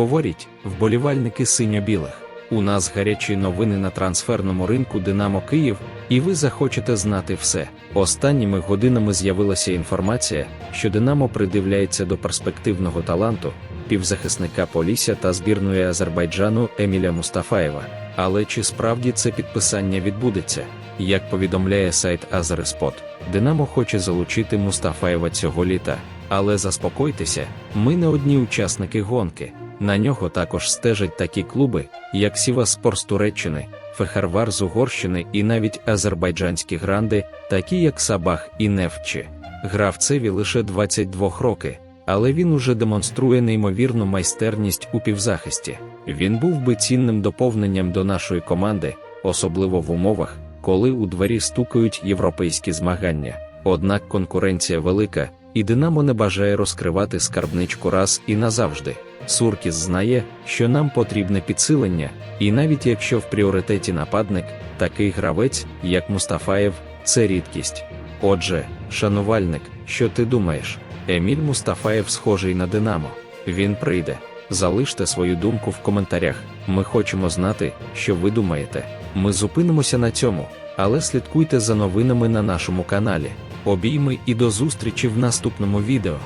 Говорять, вболівальники синьо-білих. У нас гарячі новини на трансферному ринку Динамо Київ, і ви захочете знати все. Останніми годинами з'явилася інформація, що Динамо придивляється до перспективного таланту, півзахисника Полісся та збірної Азербайджану Еміля Мустафаєва. Але чи справді це підписання відбудеться? Як повідомляє сайт Азерспот, Динамо хоче залучити Мустафаєва цього літа. Але заспокойтеся, ми не одні учасники гонки. На нього також стежать такі клуби, як Сіваспор з Туреччини, Фехарвар з Угорщини і навіть азербайджанські гранди, такі як Сабах і Нефче. Гравцеві лише 22 роки, але він уже демонструє неймовірну майстерність у півзахисті. Він був би цінним доповненням до нашої команди, особливо в умовах, коли у двері стукають європейські змагання. Однак конкуренція велика, і Динамо не бажає розкривати скарбничку раз і назавжди. Суркіс знає, що нам потрібне підсилення, і навіть якщо в пріоритеті нападник, такий гравець, як Мустафаєв, це рідкість. Отже, шанувальник, що ти думаєш? Еміль Мустафаєв схожий на Динамо. Він прийде. Залиште свою думку в коментарях. Ми хочемо знати, що ви думаєте. Ми зупинимося на цьому, але слідкуйте за новинами на нашому каналі. Обійми і до зустрічі в наступному відео.